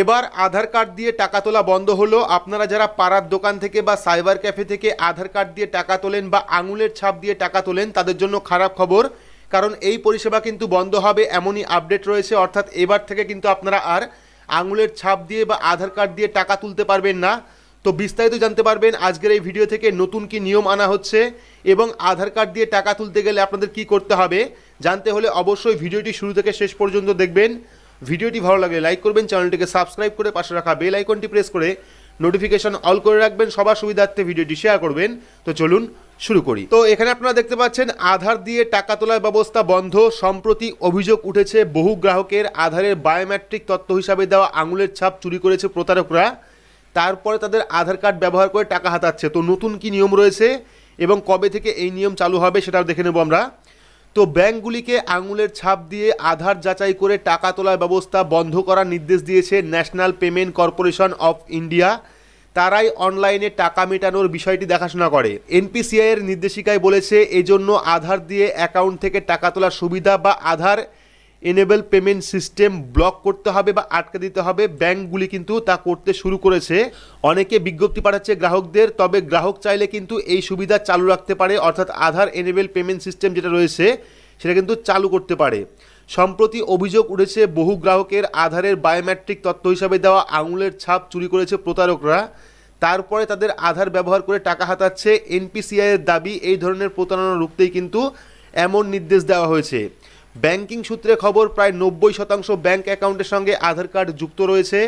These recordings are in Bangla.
এবার আধার কার্ড দিয়ে টাকা তোলা বন্ধ হলো। আপনারা যারা পাড়ার দোকান থেকে বা সাইবার ক্যাফে থেকে আধার কার্ড দিয়ে টাকা তোলেন বা আঙুলের ছাপ দিয়ে টাকা তোলেন, তাদের জন্য খারাপ খবর। কারণ এই পরিষেবা কিন্তু বন্ধ হবে এমনই আপডেট রয়েছে। অর্থাৎ এবার থেকে কিন্তু আপনারা আর আঙুলের ছাপ দিয়ে বা আধার কার্ড দিয়ে টাকা তুলতে পারবেন না। তো বিস্তারিত জানতে পারবেন আজকের এই ভিডিও থেকে নতুন কি নিয়ম আনা হচ্ছে এবং আধার কার্ড দিয়ে টাকা তুলতে গেলে আপনাদের কি করতে হবে। জানতে হলে অবশ্যই ভিডিওটি শুরু থেকে শেষ পর্যন্ত দেখবেন। ভিডিওটি ভালো লাগলে লাইক করবেন, চ্যানেলটিকে সাবস্ক্রাইব করে পাশে রাখা বেল আইকনটি প্রেস করে নোটিফিকেশন অল করে রাখবেন, সবার সুবিধার্থে ভিডিওটি শেয়ার করবেন। তো চলুন শুরু করি। তো এখানে আপনারা দেখতে পাচ্ছেন, আধার দিয়ে টাকা তোলার ব্যবস্থা বন্ধ। সম্প্রতি অভিযোগ উঠেছে, বহু গ্রাহকের আধারের বায়োমেট্রিক তথ্য হিসাবে দেওয়া আঙুলের ছাপ চুরি করেছে প্রতারকরা। তারপরে তাদের আধার কার্ড ব্যবহার করে টাকা হাতাচ্ছে। তো নতুন কি নিয়ম রয়েছে এবং কবে থেকে এই নিয়ম চালু হবে সেটাও দেখে নেব আমরা। তো ব্যাংকগুলিকে আঙুলের ছাপ দিয়ে আধার যাচাই করে টাকা তোলার ব্যবস্থা বন্ধ করার নির্দেশ দিয়েছে National Payment Corporation of India. তারাই অনলাইনে টাকা মেটানোর বিষয়টি দেখাশোনা করে। এনপিসিআইয়ের নির্দেশিকায় বলেছে, এজন্য আধার দিয়ে অ্যাকাউন্ট থেকে টাকা তোলার সুবিধা বা Aadhaar enable payment system block করতে হবে বা আটকে দিতে হবে। ব্যাংকগুলি কিন্তু তা করতে শুরু করেছে। অনেকে বিজ্ঞপ্তি পাঠাচ্ছে গ্রাহকদের, তবে গ্রাহক চাইলে কিন্তু এই সুবিধা চালু রাখতে পারে। অর্থাৎ আধার এনেবল পেমেন্ট সিস্টেম যেটা রয়েছে, সেটা কিন্তু চালু করতে পারে। সম্প্রতি অভিযোগ উঠেছে, বহু গ্রাহকের আধারের বায়োমেট্রিক তথ্য হিসাবে দেওয়া আঙুলের ছাপ চুরি করেছে প্রতারকরা। তারপরে তাদের আধার ব্যবহার করে টাকা হাতাচ্ছে। এনপিসিআইয়ের দাবি, এই ধরনের প্রতারণা রুখতেই কিন্তু এমন নির্দেশ দেওয়া হয়েছে। ব্যাংকিং সূত্রে খবর, প্রায় নব্বই শতাংশ ব্যাংক অ্যাকাউন্টের সঙ্গে আধার কার্ড যুক্ত রয়েছে।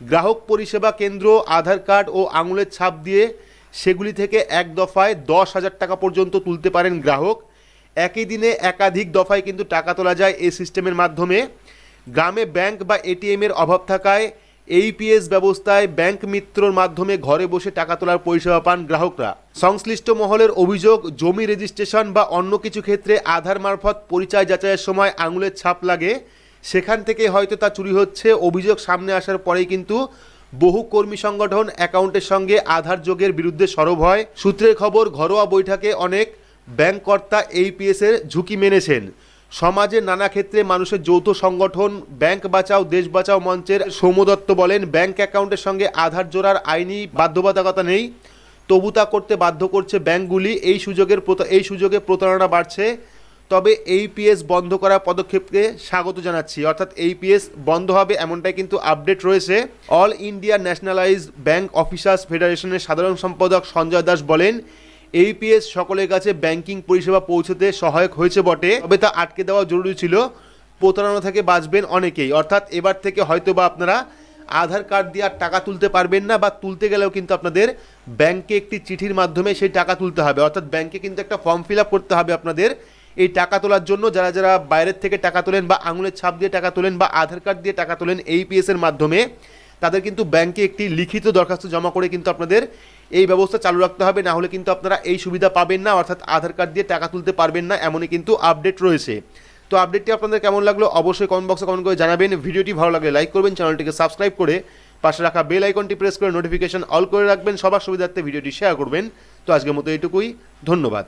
গ্রাহক পরিষেবা কেন্দ্র, আধার কার্ড ও আঙুলের ছাপ দিয়ে সেগুলি থেকে এক দফায় দশ হাজার টাকা পর্যন্ত তুলতে পারেন গ্রাহক। একই দিনে একাধিক দফায় কিন্তু টাকা তোলা যায় এই সিস্টেমের মাধ্যমে। গ্রামে ব্যাংক বা এটিএমের অভাব থাকায় এইপিএস ব্যবস্থায় ব্যাংক মিত্রর মাধ্যমে ঘরে বসে টাকা তোলার পরিষেবা পান গ্রাহকরা। সংশ্লিষ্ট মহলের অভিযোগ, জমি রেজিস্ট্রেশন বা অন্য কিছু ক্ষেত্রে আধার মারফত পরিচয় যাচাইয়ের সময় আঙুলের ছাপ লাগে। সেখান থেকে হয়তো তা চুরি হচ্ছে, অভিযোগ সামনে আসার পরেই কিন্তু বহু কর্মী সংগঠন অ্যাকাউন্টের সঙ্গে আধার যোগের বিরুদ্ধে সরব হয়। সূত্রের খবর, ঘরোয়া বৈঠকে অনেক ব্যাংক কর্তা এইপিএস এর ঝুঁকি মেনেছেন। সমাজের নানা ক্ষেত্রে মানুষের যৌথ সংগঠন, ব্যাংক বাঁচাও, দেশ বাঁচাও মঞ্চের সৌমদত্ত বলেন, ব্যাংক অ্যাকাউন্টের সঙ্গে আধার জোড়ার আইনি বাধ্যবাধকতা নেই। তবু তা করতে বাধ্য করছে ব্যাংকগুলি। এই সুযোগের এই সুযোগে প্রতারণা বাড়ছে। তবে এইপিএস বন্ধ করার পদক্ষেপকে স্বাগত জানাচ্ছি। অর্থাৎ এইপিএস বন্ধ হবে এমনটাই কিন্তু আপডেট রয়েছে। All India nationalise bank officers ফেডারেশনের সাধারণ সম্পাদক সঞ্জয় দাস বলেন এইপিএস সকলের কাছে ব্যাংকিং পরিষেবা পৌঁছতে সহায়ক হয়েছে বটে, তবে তা আটকে দেওয়া জরুরি ছিল। প্রতারণা থেকে বাঁচবেন অনেকেই, অর্থাৎ এবার থেকে হয়তো বা আপনারা আধার কার্ড দিয়ে আর টাকা তুলতে পারবেন না বা তুলতে গেলেও কিন্তু আপনাদের ব্যাংকে একটি চিঠির মাধ্যমে সেই টাকা তুলতে হবে। অর্থাৎ ব্যাংকে কিন্তু একটা ফর্ম ফিল করতে হবে আপনাদের এই টাকা তোলার জন্য। যারা যারা বাইরের থেকে টাকা তোলেন বা আঙুলের ছাপ দিয়ে টাকা তোলেন বা আধার কার্ড দিয়ে টাকা তোলেন এইপিএস এর মাধ্যমে তাদের কিন্তু ব্যাংকে একটি লিখিত দরখাস্ত জমা করে কিন্তু আপনাদের এই ব্যবস্থা চালু রাখতে হবে। না হলে কিন্তু আপনারা এই সুবিধা পাবেন না, অর্থাৎ আধার কার্ড দিয়ে টাকা তুলতে পারবেন না, এমনই কিন্তু আপডেট রয়েছে। তো আপডেটটি আপনাদের কেমন লাগল অবশ্যই কমেন্ট বক্সে কমেন্ট করে জানাবেন। ভিডিওটি ভালো লাগলে লাইক করবেন, চ্যানেলটিকে সাবস্ক্রাইব করে পাশে রাখা বেল আইকনটি প্রেস করে নোটিফিকেশন অল করে রাখবেন। সবার সুবিধার্থে ভিডিওটি শেয়ার করবেন। তো আজকের মতো এইটুকুই, ধন্যবাদ।